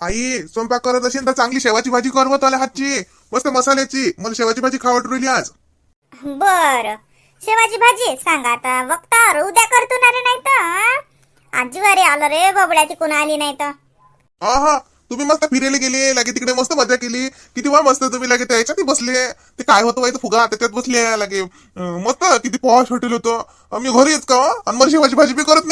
आई स्वयंपाक करत असेल तर चांगली शेवाची भाजी कर तुला हातची. मस्त मसाल्याची. मला शेवाची भाजी खावट राहिली आज. बर. शेवाची भाजी? सांगा आता. वक्तावर उद्या करतो ना रे नाही तर आजीवारी आलं रे बबड्याची कोण आली नाही तर. हा हा. तुम्ही मस्त फिरायला गेले लागे तिकडे मस्त मजा केली. किती वा मस्त तुम्ही लागे त्याच्यात बसले. ते काय होतं व्हायचं फुगा त्याच्यात बसले लागे. मस्त किती पॉश हॉटेल होतं. आम्ही घरी येत का? आणि मला शेवाची भाजी बी करत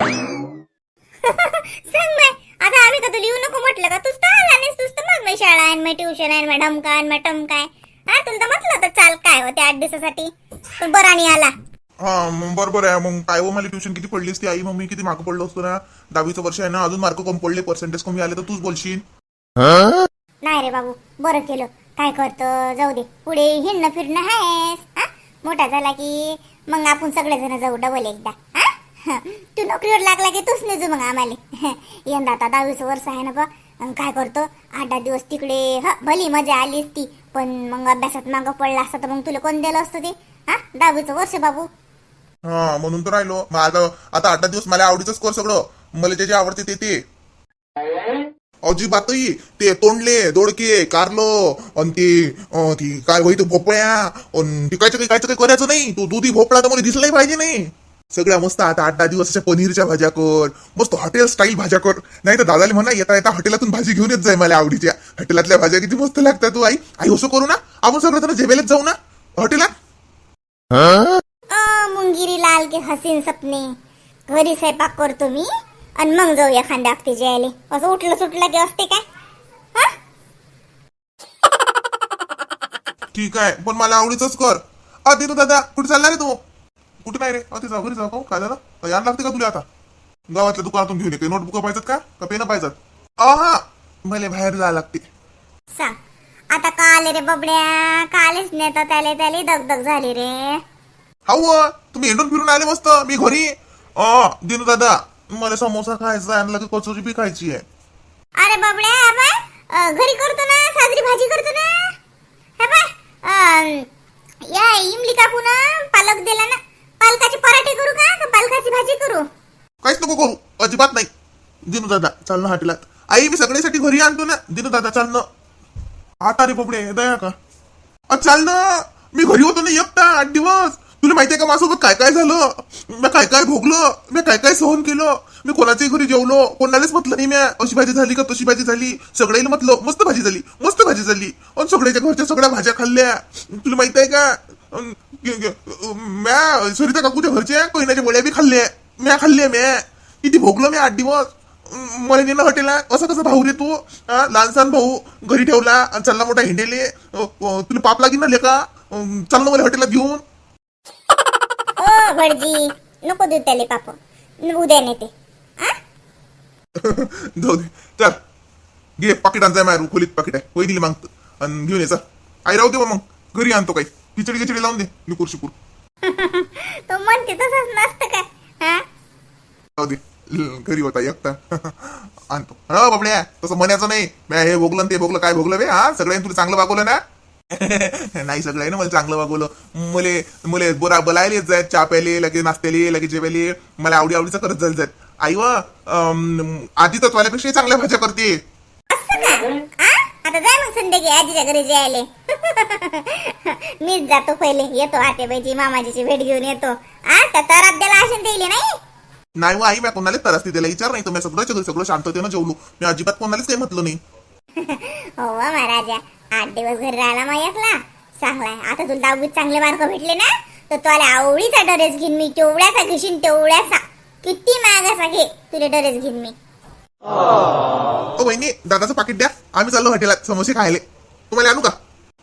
बाय आता आम्ही का तुला येऊ नको म्हटलं का? तूच तर आला नाहीस तूच तर मग मी शाळा आहे मी ट्युशन आहे मी ढमका आहे मी टमका आहे हा तुला तर म्हटलं होतं चाल काय होते आठ दिवसासाठी? पण बरा नाही आला. हा मग बरोबर आहे. मग काय हो मला ट्युशन किती पडली असती आई मम्मी किती मार्क पडलो असतो ना? दहावीचं वर्ष आहे ना अजून मार्क कमी पडले पर्सेंटेज कमी आले तर तूच बोलशील? नाही रे बाबू बरं केलं. काय करतो? जाऊ दे. पुढे हिंडणं फिरणं आहेस हा? मोठा झाला की मग आपण सगळेजण जाऊ डबल एकदा हं. तू नोकरीवर लागला की तूच नेजू मग आम्हाला. यंदा आता दहावीस वर्ष आहे ना बा काय करतो? आठ दहा दिवस तिकडे ह भली मजा आली असती. पण मग अभ्यासात मागं पडला असता तर मग तुला कोण दिलं असतं ते? हा? दहावीचं वर्ष बाबू. हा म्हणून तर राहिलो. मग आता आता आठ दहा दिवस मला आवडीच कर सगळं. मला त्याची आवडते ते ते. अजिबातही. ते तोंडले दोडके कारलो. आणि ती काय होई भोपळ्या. अन ती कायचं काही कायचं काही करायचं नाही. तू दुधी भोपळा तर मला दिसलाही पाहिजे नाही. सगळ्या मस्त आता आठ दहा दिवस अशा पनीरच्या भाज्या कर. मस्त हॉटेल स्टाईल भाज्या कर. नाही तर दादाला म्हणा येता येता हॉटेलातून भाजी घेऊन येत जाय मला आवडीच्या. हॉटेलातल्या भाज्या किती मस्त लागतात तू आई. आई असं करू ना. आपण सगळं जण जेवेलच जाऊ ना. हॉटेलात मुंगिरी लाल के हसीन सपने. घरी स्वयंपाक करतो मी आणि मग जाऊ एखाद्या हफ्ते जेवायला. असं उठलं सुटलं की असते काय? हा? ठीक आहे पण मला आवडीच कर. अ दादा कुठे चालला रे तू? कुठे नाही रे? अति जाऊ घरी जाऊ का? काय झालं? आण लागते का तुला आता? गावातल्या दुकानातून घेऊन ये काही नोटबुक पाहिजेत का? का पेन पाहिजेत? हा. मला बाहेर जायला लागते. सांग. आता का आले रे बबड्या. कालेच नेता त्याले त्याले दगदग झाली रे. हाऊ अ, तुम्ही हिंडून फिरून आले मस्त. मी घरी. अ दिनू दादा मला समोसा खायचा आहे आणि लगे कचोरी बी खायची आहे. अरे बबड्या अ, घरी करतो ना साजरी भाजी करतो ना. हे पाय, या इमली कापू ना पालक दिला ना. पालकाचे पराठे करू का? का पालकाची भाजी करू? काहीच नको करू. अजिबात नाही. दिनू दादा चाल ना हॉटेलात. आई मी सगळ्यासाठी घरी आणतो ना. दिनू दादा चाल ना. आता रे बोबडे दया का अ, चाल ना. मी घरी होतो ना एकटा आठ दिवस. तुला माहितीये का माझ्यासोबत काय काय झालं? मी काय काय भोगलं? मी काय काय सहन केलं? मी कोणाच्याही घरी जेवलो? कोणालाच म्हटलं नाही मी. अशी भाजी झाली का तशी भाजी झाली? सगळ्याला म्हटलं मस्त भाजी झाली मस्त भाजी झाली. आणि सगळ्याच्या घरच्या सगळ्या भाज्या खाल्ल्या. तुला माहीत आहे का? म्या सरिता काकूच्या घरच्या कोयनाच्या गोळ्या बी खाल्ल्या म्या खाल्ल्या म्या. किती भोगलो मी आठ दिवस. मला नेलं हॉटेलला. असं कसं भाऊ रे तू? हा, लहानसहान भाऊ घरी ठेवला आणि चालला मोठा हिंडेले. तुला पाप लागीन ना लेका? चाल ना मला हॉटेलात घेऊन. भटजी नको देऊ त्याले पाप. उद्या नेते? जाऊ दे. चल. घे पाकिट आणजाय मारू खोलीत पाकिट आहे. होई दिली मागत आणि घेऊन ये चल. आई राहू दे मग. घरी आणतो काही. खिचडी खिचडी लावून दे निकूर शिकूर तो म्हणते तसंच नसतं काय? हा? जाऊ दे ल- घरी होता एकटा. आणतो. हा बाबड्या तसं म्हणायचं नाही. म्या हे भोगलं ते भोगलं काय भोगलं बे? हा सगळ्यांनी तुला चांगलं वागवलं ना? नाही सगळं आहे ना मला चांगलं वागवलं. मले मले बोरा बोलायला येत जायत चहा प्यायले लगे नाश्त्याले लगे जेवायले. मला आवडी आवडीचं करत जायला जात. आई व आधी तर तुझ्यापेक्षा चांगल्या भाज्या करते. आ? आता जाय मग संध्याकाळी आजीच्या घरी जायले. मीच जातो पहिले. येतो आतेबाईची मामाजीची भेट घेऊन येतो. आ तर द्याला असेल दिले नाही? नाही व आई मी कोणाला तरसती त्याला विचार नाही मी सगळं सगळं सगळं शांततेनं जेवलो. मी अजिबात कोणालाच काही म्हटलं नाही. हो वा महाराजा. आठ दिवस घरी राहिला मग एकला. चांगलाय आता तुला दहावीत चांगले मार्क भेटले ना तर तुला आवडीचा ड्रेस घेईन मी. तेवढ्याचा घेशील तेवढ्याचा. किती मागाचा घे. तुला ड्रेस घेईन मी. ओ बहिणी दादाचं पाकिट द्या. आम्ही चाललो हॉटेलात समोसे खायले. तुम्हाला आणू का?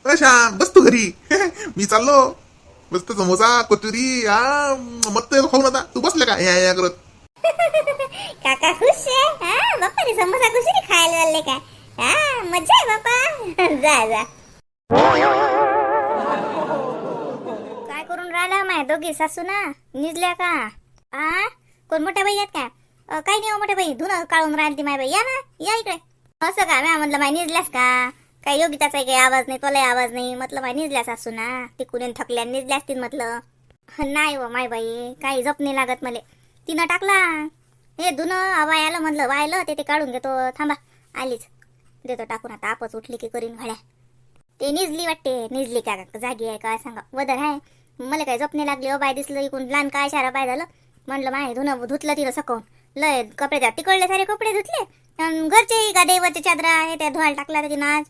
अशा बस तू घरी. मी चाललो. मस्त समोसा कचोरी हा मस्त खाऊ ना तू बसले का? या या करत. काका खुश आहे? हा बाप्पा रे समोसा खुशी खायला चालले काय हा मजा आहे बाप्पा. जा जा. काय करून राहिला माय दोघी सासू ना निजल्या का? आ? कोण मोठ्या भाई आहेत का? काही नाही हो, मोठे मोठ्या बाई धुणं काढून राहिली ती माय बाई. या ना या इकडे. असं का? म्या म्हणलं माय निजल्यास का? काही योगिताचा काही आवाज नाही तोलाही आवाज नाही. म्हटलं माय निजल्यास असू ना. तिकडून थकल्या निजल्या असतील म्हटलं. नाही व माय बाई. काही जप नाही लागत मले. तिनं टाकला. हे धुणं वायाला म्हणलं वायलं ते ते काढून घेतो. थांबा. आलीच. देतो टाकून. आता आपच उठली की करीन घड्या. ते निजली वाटते. निजली का जागी आहे काय सांगा. वदर आहे. मला हो, काय जपणे लागली ओ बाय दिसलं इकून लहान काय शारा बाय झालं? म्हणलं माय धुणं धुतलं तिनं सकवून लय कपडे त्या तिकडले सारे कपडे धुतले. अन घरचे गादेवरच्या चादरा आहे त्या धुवायला टाकल्या त्याची नाच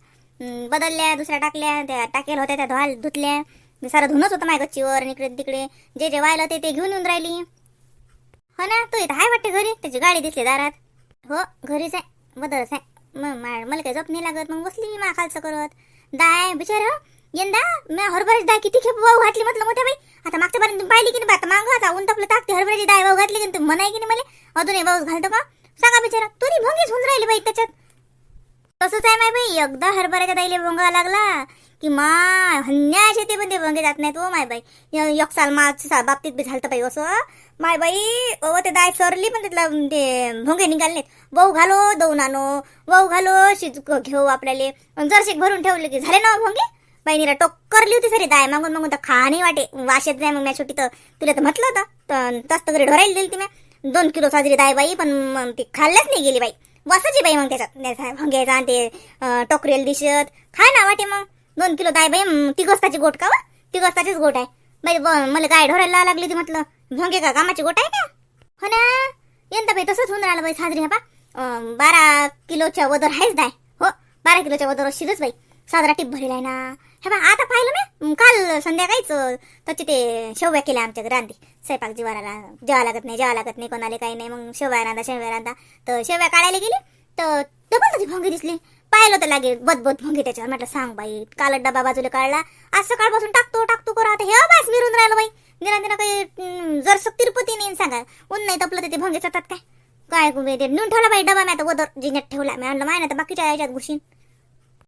बदलल्या दुसऱ्या टाकल्या त्या टाकेल होत्या त्या धुवायला धुतल्या. सारं धुनच होतं माझ्या गच्चीवर इकडे तिकडे. जे जे व्हायला ते ते घेऊन येऊन राहिली. हो ना तू इथं आहे वाटते घरी? त्याची गाडी दिसली दारात. हो घरीच आहे बदलच आहे. मग मा- मला काही झोप नाही लागत मग बसली मी मा खालचं करत. दाय बिचार. यंदा मी हरभऱ्याची डाळ किती खेप वाहू घातली म्हटलं मोठ्या बाई? आता मागच्या पर्यंत तुम्ही पाहिली की नाही? आता मागं आता ऊन तपलं टाकते हरभऱ्याची डाळ वाहू घातली की नाही? तुम्ही म्हणाय की नाही मला? अजूनही वाहू घालतो का? सांगा बिचारा तुरी भोंगीच होऊन राहिली बाई त्याच्यात. तसंच आहे माय बाई एकदा हरभऱ्याच्या दाईले भोंगा लागला की मा हन्या शेतीमध्ये भोंगे जात नाहीत ओ माय बाई. एक साल मागच्या बाबतीत बी झालं बाई असं. माय बाई ओ ते दाय सरली पण त्यातला ते भोंगे निघाले वाहू घालो दौन आणो वाहू घालो शिज घेऊ आपल्याला. अन जरशेक भरून ठेवले की झाले ना हो भोंगे? बहिणीला टोक करली होती सरी दाय मागून मागून तर खा नाही वाटे. वाशेत जाय मग मी छोटी तर तुला तर म्हटलं होतं. तर तस्त घरी ढोरायला दिली ती मी दोन किलो साजरी दाय बाई पण मग ती खाल्ल्याच नाही गेली बाई. वासाची बाई मग त्याच्यात. घ्यायचा आणि ते टोकरीला दिसत. खाय ना वाटे मग. दोन किलो दाय बाई म, गोट का वा? तिगोस्ताचीच गोट आहे. बाई ब- मला गाय ढोरायला लागली ती म्हटलं. भोंगे का कामाची गोट आहे का? हो ना. यंदा बाई तसंच होऊन राहिलं बाई साजरी हा बा बारा किलोच्या वदर आहेच दाय. हो बारा किलोच्या वदर शिरच बाई. साजरा टिप भरेल आहे ना. हे बा आता पाहिलं मी काल संध्याकाळीच त्याचे ते शेवया केल्या आमच्या घरी स्वयंपाक जीवाला जेवा लागत नाही जेवा लागत नाही कोणाला काही नाही. मग शेवया रांधा शेवया रांधा. तर शेवया काढायला गेली. तर डबल त्याची भोंगी दिसली. पाहिलं तर लागे बदबद भोंगी त्याच्यावर. म्हटलं सांग बाई काल डबा बाजूला काढला. आज सकाळपासून टाकतो टाकतो करा आता. हे बास मिरून राहिलं बाई. निरा निरा काही अं, जर तिरुपती नाही सांगा. ऊन नाही तपलं तर ते भोंगे जातात काय? काय नेऊन ठेवला बाई डबा मी आता वदर जिन्यात ठेवला. मी म्हणलं माय ना तर बाकीच्या याच्यात घुशीन.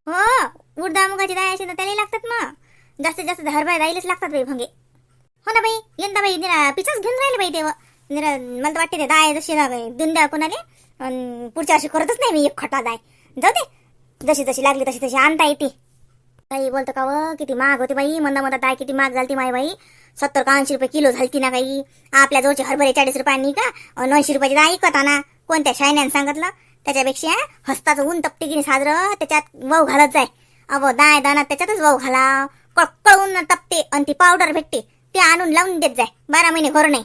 हो उडदा मुगाची डाळ अशी तर त्याला लागतात मग जास्तीत जास्त हरभरा राहिलेच लागतात बाई भंगे. हो ना बाई यंदा बाई निरा पिचाच घेऊन राहिले बाई तेव्हा निरा मला तर वाटते ते दाय जशी ना बाई देऊन द्या कोणाले. अन पुढच्या वर्षी करतच नाही मी एक खटा दाय जाऊ दे जशी जशी लागली तशी तशी आणता येते. काही बोलतो का व किती महाग होती बाई मंदा मंदा दाय किती महाग झाली माय बाई. सत्तर का ऐंशी रुपये किलो झालती ना काही आपल्या जवळचे हरभरे चाळीस रुपयांनी का अन ऐंशी रुपयाची दाय ऐकत ना कोणत्या शायन्यानं सांगितलं? त्याच्यापेक्षा हस्ताचं ऊन तपते की नाही साजरं त्याच्यात वव घालत जाय. अव दाय दाना त्याच्यातच वव घाला ऊन तपते आणि ती पावडर भेटते ते आणून लावून देत जाय. बारा महिने घर नाही.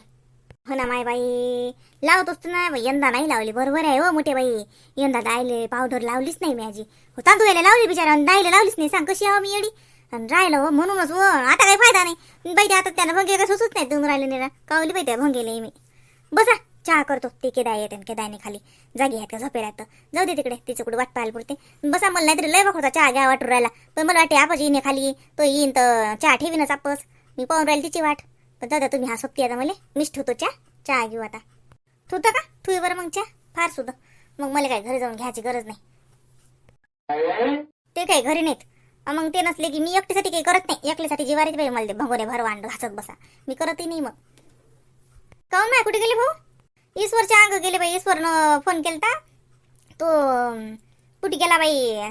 हो ना माय बाई लावत असतो ना बाई. यंदा नाही लावली. बरोबर आहे हो मोठे बाई. यंदा दायले पावडर लावलीच नाही मी आजी. हो तांदूळ यायला लावली बिचारा दायले लावलीच नाही. सांग कशी आहो मी येडी? आणि राहिलं हो म्हणूनच हो आता काही फायदा नाही. बाई ते आता त्यानं भंगे काय सुचत नाही तुम्ही राहिले नाही कावली बाई त्या भंगेले मी. बसा. चहा करतो. ते केदाय येते केदायने खाली जागी आहेत का झोपेला तर जाऊ दे तिकडे तिचं कुठे वाट पाहायला पुरते. बसा मला नाहीतरी लय बघ होता चहा घ्या वाटून राहिला. पण मला वाटते आपच येईन खाली. तो येईन तर चहा ठेवीनच आपस मी पाहून राहील तिची वाट. पण दादा तुम्ही हा सोबती आता मला. मीच ठेवतो चहा. चहा घेऊ आता. ठेवतो का? ठेवी बरं मग चहा. फार सुद्धा. मग मला काय घरी जाऊन घ्यायची गरज नाही. ते काय घरी नाहीत. मग ते नसले की मी एकटीसाठी काही करत नाही. एकटीसाठी जिवारीच बाई मला ते भंगोरे भर वांड बसा. मी करतही नाही मग. काऊन माय कुठे गेले भाऊ? ईश्वरच्या अंग गेले बाई ईश्वरनं फोन केलता. तो कुठे गेला बाई?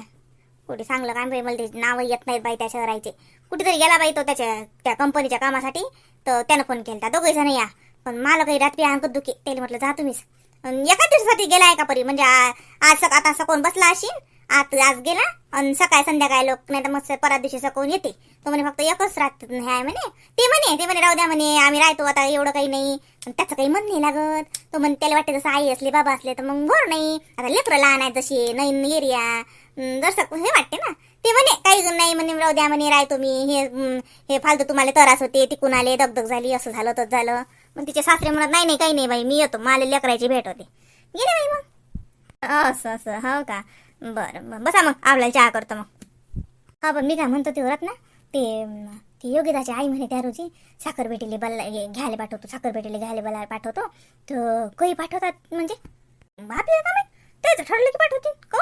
कुठे सांगलं काय बाई मला ते नाव येत नाहीत बाई त्या शहराचे. कुठेतरी गेला बाई तो त्याच्या त्या कंपनीच्या कामासाठी. तर त्यानं फोन केलता. दोघे जण या. पण मला काही रात्री अंक दुखी. त्याला म्हटलं जा तुम्हीच. एका दिवसासाठी गेला आहे का परी. म्हणजे आज सक आता सकून बसला असेल आज आज गेला आणि सकाळी संध्याकाळी लोक नाही तर मग परत दिवशी सकून येते. तो म्हणे फक्त एकच राहत आहे म्हणे. ते म्हणे ते म्हणे राहू द्या म्हणे आम्ही राहतो आता एवढं काही नाही. त्याचं काही मन नाही लागत. तो म्हणे त्याला वाटते जसं आई असले बाबा असले तर मग भर नाही. आता लेकरं लहान आहेत जशी नवीन एरिया. जसं हे वाटते ना. ते म्हणे काही नाही म्हणे राहू द्या म्हणे राहतो मी. हे हे फालतू तुम्हाला त्रास होते तिकून आले दगदग झाली असं झालं तसं झालं. मग तिचे सासरे म्हणत नाही नाही काही नाही बाई मी येतो. मला लेकराची भेट होते. गेले बाई मग. असं असं. हो का? बरं बरं. बसा मग. आपल्याला चहा करतो मग. हा पण मी काय म्हणतो ते ना ते ती योगिताची आई म्हणे त्या रोजी साखर भेटीले बल्ला हे घ्यायला पाठवतो साखर भेटीले घ्यायला बल्ला पाठवतो. तर काही पाठवतात म्हणजे? आपल्याला का माहीत त्याचं ठरलं की पाठवतील. को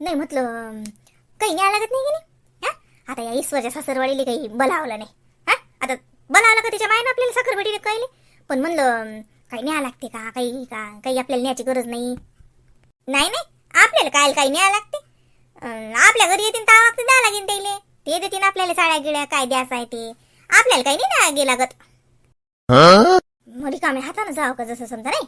नाही म्हटलं काही न्याय लागत नाही की नाही? हा? आता या ईश्वरच्या सासरवाडीला काही बलावलं नाही. हा? आता बलावलं का तिच्या मायनं आपल्याला साखर भेटीले कळले? पण म्हणलं काही न्याय लागते का? काही का काही आपल्याला न्यायची गरज नाही? नाही नाही. आपल्याला काय काही न्याय लागते? अं, आपल्या घरी येतील तर वागते द्या लागेल त्याले. ते देतील आपल्याला साड्या गिळ्या काय द्यायचं आहे ते. आपल्याला काही नाही न्याय लागत. लागत कामे हाताने जावं का जसं समजा नाही?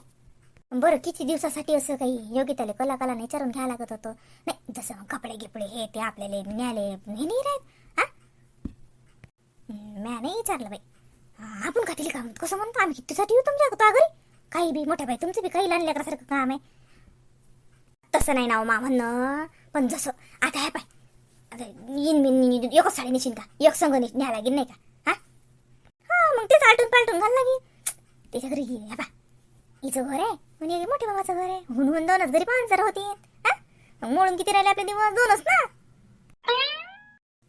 बरं किती दिवसासाठी असं काही योग्यतेला कला विचारून घ्यायला लागत होतं? नाही जसं मग कपडे गिपडे हे ते आपल्याला न्याले हे नाही राहत म्या नाही विचारलं बाई. हा, आपण का तिला काम कसं म्हणतो आम्ही? कितीसाठी येऊ तुमच्या घरी? काही बी मोठ्या बाई तुमचं बी काही लहान लेकरासारखं काम आहे. तसं नाही नाव हो मा म्हणणं. पण जसं आता हे पाय. आता येईन मी एकच साडी नेशीन का? एक संघ न्यायला लागेल नाही का? हा? हा मग तेच आलटून पालटून घाल लागेल त्याच्या घरी गेली बा हिचं घर आहे. म्हणजे मोठे मोठ्या बाबाचं घर आहे. हुन दोनच घरी पाच जरा होती हा? मग मोडून किती राहिले आपले दिवस? दोनच ना?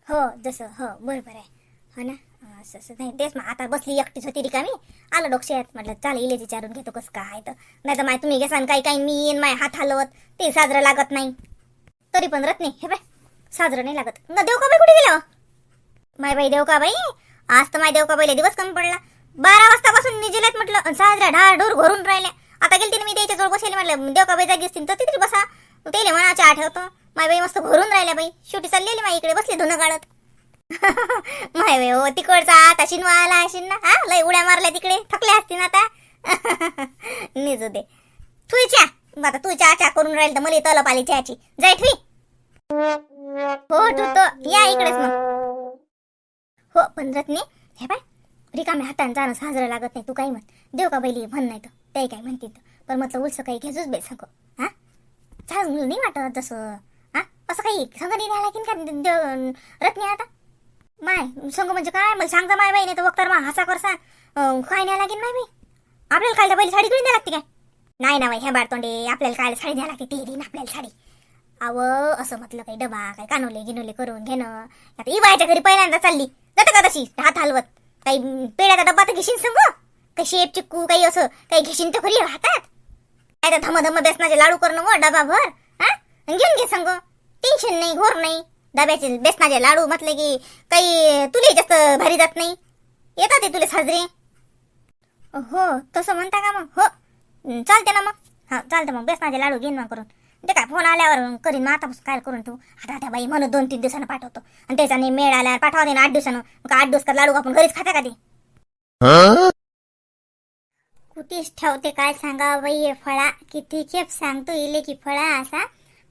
हो जसं. हो बरोबर आहे. हो ना? असं असं. नाही तेच मग. आता बसली एकटीच होती रिकामी. आलं डोक्यात म्हटलं चाल इलेच विचारून घेतो कसं काय तर. नाही तर माय तुम्ही घेसान काही काही. मी येईन माय हात हलवत. ते साजरं लागत नाही. तरी पण रत्नी हे बाय साजरं नाही लागत. न देव का बाई कुठे गेलो हो? माय बाई देव का बाई आज तर माय देव का बाईला दिवस कमी पडला. बारा वाजतापासून निजेलात म्हटलं. साजरा साजऱ्या ढाळ ढोर घरून राहिल्या. आता गेली तिने मी त्याच्याजवळ बसेल म्हटलं देव का बाई जागी असतील तर तिथे बसा. त्याला मनाच्या आठवतो. माय बाई मस्त घरून राहिल्या बाई. शेवटी चाललेली माय इकडे बसली धुणं काढत माय बाई हो तिकडचा आता शिनवा आला असेल ना. हा लय उड्या मारल्या तिकडे. थकल्या असतील आता. निजू दे. तुझी चहा. आता तू चहा चहा करून राहील तर मला तलप आली चहाची. जाय ठुई. हो तू तो. या इकडेच मग. हो पण रत्नी हे बाय रिकाम्या हाताने जाणं साजरं लागत नाही तू काही म्हण. देव का बैली म्हण नाही तर. ते काय म्हणते तर. पण म्हटलं उलसं काही घेजूच बे सांगो. हा? चांगलं नाही वाटत जसं. हा? असं काही सांग नाही राहिला की का? देव रत्नी आता? माय संग म्हणजे काय? मला सांगता माय बाई नाही तर वक्तार मा हसा करसा काय न्याय लागेल माय बाई आपल्याला खायला पहिली साडी करून द्या लागते काय? नाही ना बाई हे बारतोंडे आपल्याला काय साडी द्यायला लागते ते देईन आपल्याला साडी. अव असं म्हटलं काही डबा काही कानोले गिनोले करून घेणं. आता इवायच्या घरी पहिल्यांदा चालली. जातं का तशी? हात हलवत. काही पेड्याचा पेढ्याचा डब्बा तर घेशील संग? काही शेप चिक्कू काही असं काही घेशील तर खरी हातात. काय तर धमधम बेसनाचे लाडू करणं हो, डबा भर हा? घेऊन घे संग. टेन्शन नाही घोर नाही. डब्याचे बेसनाचे लाडू म्हटले की काही तुले जास्त भारी जात नाही. येतात ते तुले साजरे. हो तसं म्हणता का मग? हो. चालते ना मग. हा चालतं मग. बेसनाचे लाडू घेईन मग करून. ते काय फोन आल्यावर करीन मग. आतापासून काय करून तू आता आता बाई म्हणून दोन तीन दिवसानं पाठवतो. आणि त्याच्याने मेळ आल्यावर पाठवा ना आठ दिवसानं. मग आठ दिवस का लाडू आपण घरीच खाता का ते? कुठेच ठेवते काय सांगा बाई हे फळा? किती खेप सांगतो इले की फळा असा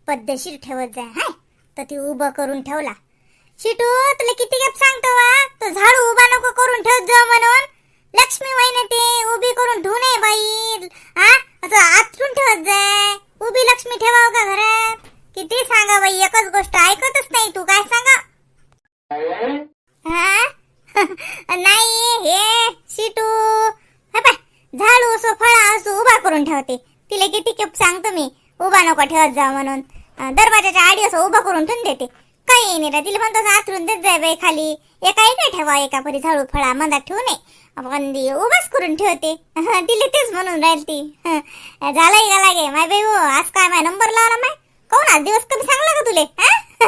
पद्धतशीर ठेवत जाय हाय. तर ती उभं करून ठेवला. शिटू तुला किती खेप सांगतो वा? तो झाडू उभा नको करून ठेवत जा म्हणून. लक्ष्मी वहिने ते उभी करून ठेवू नये बाई. हा आतून ठेवत जाय. उभी लक्ष्मी ठेवाव का घरात? किती सांगा बाई एकच गोष्ट ऐकतच नाही तू काय सांगा? हा नाही हे शिटू. झाड झाडू असो फळा असो उभा करून ठेवते. तिला किती खेप सांगतो मी. उभा नको ठेवत जा म्हणून. दरवाजाच्या आडी असं उभं करून ठेवून देते. काही नाही रे तिला पण तसं आतरून देत जाय बाई खाली. एकाही नाही ठेवा एका परी झाडू फळा मधात ठेवू नये आपण ती उभाच करून ठेवते. तिला तेच म्हणून राहील ती. झालंय का लागे? माय बाई हो आज काय माय नंबर लावला माय? कोण आज दिवस कमी सांगला का तुले?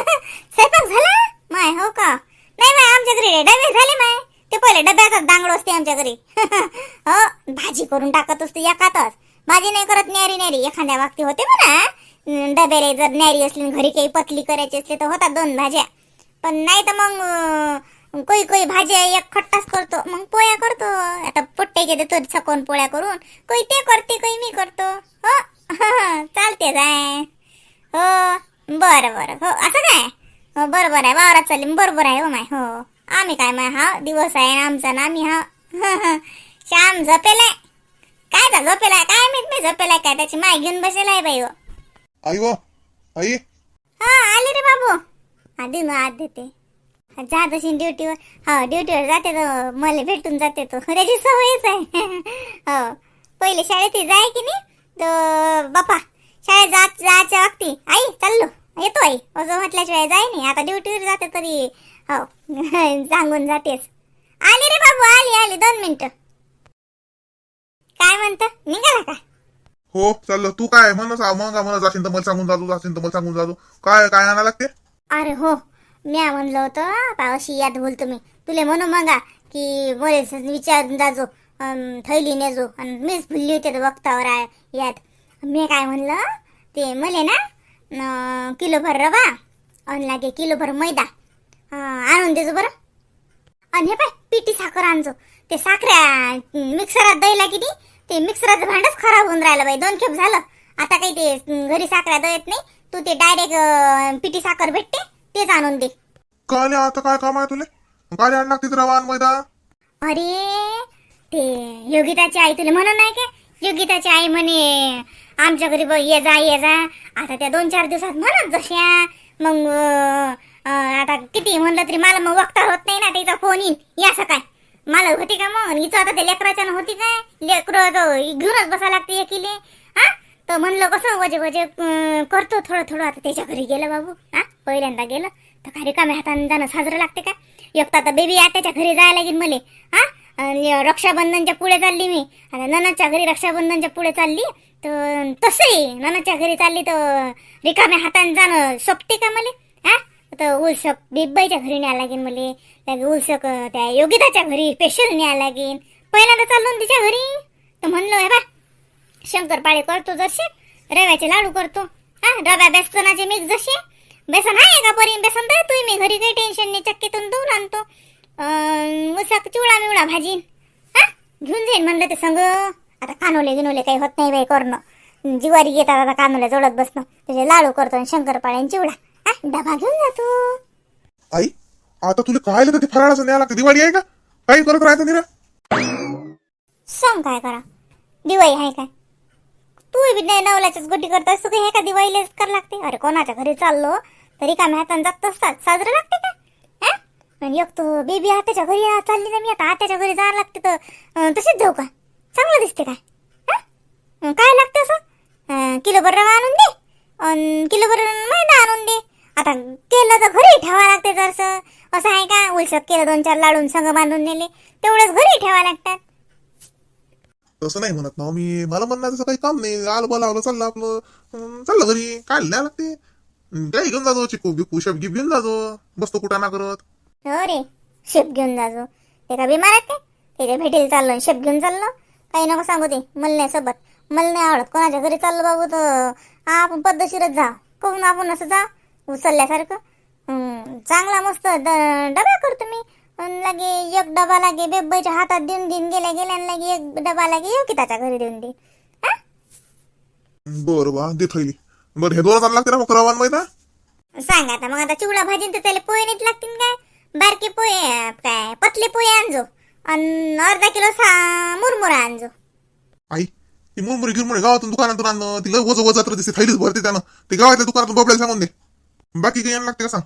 स्वयंपाक झाला? माय हो का? नाही माय आमच्या घरी डबे झाले माय. ते पहिले डब्यातच दांगडो असते आमच्या घरी. हो भाजी करून टाकत असते एकातच. भाजी नाही करत नेरी नेरी एखाद्या वागती होते म्हणा. डब्याला जर न्यारी असली घरी काही पतली करायची असली तर होतात दोन भाज्या. पण नाही तर मग कोई कोई भाज्या एक खट्टाच करतो. मग पोळ्या करतो. आता पोट्ट्याचे देतो छकोन पोळ्या करून. कोई ते करते कोई मी करतो. हो? चालते जाय. हो? बरं बरं. हो असं काय? हो बरोबर आहे. वावरात चालली. बरोबर आहे हो माय. हो. आम्ही काय माय? हा दिवस आहे ना आमचा ना आम्ही हा. श्याम झोपेलाय? काय तर झोपेलाय? काय मी झोपेलाय काय? त्याची माय घेऊन बसेलाय बाई हो. आई आई. हा आले रे बाबू. आधी ना आत देते जात तशी ड्युटीवर हो ड्युटीवर जाते तर मला भेटून जाते तो. त्याची सवयच आहे. हो. पहिले शाळेत जाय की नाही? तर बापा शाळेत जात जायच्या वागती आई चाललो. येतो आई. असं म्हटल्याशिवाय जाय नाही. आता ड्युटीवर जाते तरी. हो. सांगून जातेस आली रे बाबू आली आली. दोन मिनिटं. काय म्हणतं? निघाला का? हो चाललं. तू काय? म्हणून मग म्हणत जाशील तर मला सांगून जातो जाशील तर मला सांगून जातो काय काय आणा लागते? अरे हो म्या म्हणलं होतं पावशी अशी याद बोलतो मी. तुले म्हणू मगा की बोले विचारून जाजो अन थैली नेजो आणि मीच भुलली होते वक्तावर याद मी काय म्हणलं ते मले ना किलोभर रवा आणि लागे किलोभर मैदा. आणून देजो बरं. आणि हे पाय पिठी साखर आणजो ते साखऱ्या मिक्सरात द्यायला किती ते मिक्सराचं भांडच खराब होऊन राहिलं बाई. दोन खेप झालं. आता काही ते घरी साखरा दळत नाही. तू ते डायरेक्ट पिठी साखर भेटते तेच आणून दे. काले आता काय काम आहे तुले? काले आण लागते जरा वाहन मैदा. अरे ते योगिताची आई तुला म्हणून नाही का? योगिताची आई म्हणे आमच्या घरी बघ ये जा ये जा. आता त्या दोन चार दिवसात म्हणत जशा. मग आता किती म्हणलं तरी मला मग वक्ता होत नाही ना त्याचा फोन येईन. या सकाळ. मला होती का मग? हिचं आता ते लेकराच्या होती काय? लेकरं तो घेऊनच बसा लागते एकीले. हा? तर म्हणलं कसं वजे वजे करतो थोडं थोडं. आता त्याच्या घरी गेलं बाबू. हा? पहिल्यांदा गेलं. तर का रिकाम्या हाताने जाणं साजरं लागते का एक तर आता बेबी त्याच्या घरी जायला लागेल मले. हा? आणि रक्षाबंधनच्या पुढे चालली मी. आता ननाच्या घरी रक्षाबंधनच्या पुढे चालली. तर तसंही ननाच्या घरी चालली तर रिकाम्या हाताने जाणं सोपते का मले? हा? आता उलसक बिब्बाईच्या घरी न्यायला लागेन मले लगे उलसक त्या योगिताच्या घरी स्पेशल न्यायला लागेन. पहिल्यांदा चाललो तिच्या घरी. तर म्हणलं आहे बा शंकरपाळे करतो जसे रव्याचे लाडू करतो. हा रव्या बेसनाचे मिक्स जसे. बेसन आहे का परी? बेसन तर तुम्ही मी. घरी काही टेन्शन नाही चक्कीतून दूर आणतो. अं, उसाक चिवडा मिवडा भाजीन. हा घेऊन जाईन म्हणलं ते संग. आता कानोले गिनोले काही होत नाही बाई करणं. जिवारी घेतात आता कानोले जोडत बसणं. त्याचे लाडू करतो आणि शंकरपाळे चिवडा. डबा घेऊन जातो. आई आता तुला काय लागतं ते फराळाचं न्याय लागतं. दिवाळी आहे का? काही करत राहायचं निरा? सांग काय करा. दिवाळी आहे काय? तू बी नाही नवल्याच्याच गोटी करतास तू काही हे का दिवाळीलाच कर लागते? अरे कोणाच्या घरी चाललो तरी का हाताने जात असतात साजरं लागते का? हा? आणि एक तो बेबी आत्याच्या घरी चालली ना मी आता आत्याच्या घरी जायला लागते तर तशीच जाऊ का? चांगलं दिसते काय? हा? काय लागते असं? किलोभर रवा आणून दे. किलोभर आता केलं तर घरी ठेवा लागते जरसं. असं आहे का? उलसक केलं दोन चार लाडून संग बांधून नेले. तेवढंच घरी ठेवा लागतात. तसं नाही म्हणत ना हो मी. मला म्हणणार तसं काही काम नाही. आलं बोलावलं चाललं आपलं. अं, चाललं घरी. काय न्याय लागते? काही घेऊन जातो. चिकू बिकू शेप गिफ्ट घेऊन जातो. बसतो कुठं ना करत. हो रे शेप घेऊन जाजो ते का बिमार आहेत काय? त्याच्या भेटीला चाललो शेप घेऊन चाललो. काही नको सांगू ते मला नाही सोबत मला नाही आवडत. कोणाच्या घरी चाललो बाबू तर. आपण पद्धतशीरच जा. करून आपण असं जा. उचलल्यासारखं? चांगला मस्त डबा करतो मी. लागे एक डबा लागे बेब्बाईच्या हातात देऊन देऊन गेल्या गेल्या लागे एक डबा लागे योगिताच्या घरी देऊन दे बरं बा दे थैली. बरं हे आणलं लागते ना मग रवान मैदा? सांग आता मग आता चिवडा भाजी तर त्याला पोहे नाहीत लागतील काय? बारके पोहे काय पतले पोहे आणजो. आणि अर्धा किलो सा मुरमुरा आणजो. आई ती मुरमुरी गिरमुरी गावातून दुकानातून आणणं ती लय वज वजात दिसते थैलीच भरते त्यानं. ते गावातल्या दुकानातून बबड्याला सांगून दे. बाकी काही आणलं लागते का सांग?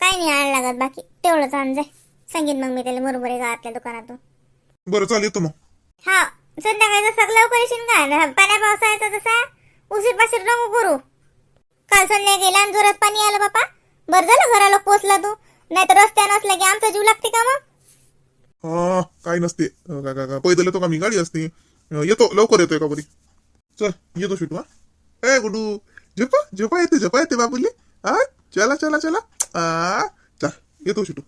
काही नाही आण लागत बाकी. तेवढंच आण जाय सांगेन मग मी त्याला मुरमुरे गावातल्या दुकानातून. बरं चाल येतो मग. हा संध्याकाळी जसं लवकर येशील का? पाण्या पावसाळ्याचा जसा उशीर पाशीर नको करू. काल संध्याकाळी लहान जोरात पाणी आलं बापा. बरं झालं घराला पोचला तू. नाही तर रस्त्यानं असला की आमचा जीव लागते का मग? हा नसते. अं, काय काय काय पैदल येतो का मी? गाडी असते. अं, येतो लवकर येतोय का बरी चल येतो शिटू हा. ए गुडू झोपा झोपा येते झोपा येते बाबुली. हा चला चला चला. आ चल येतो शिटू.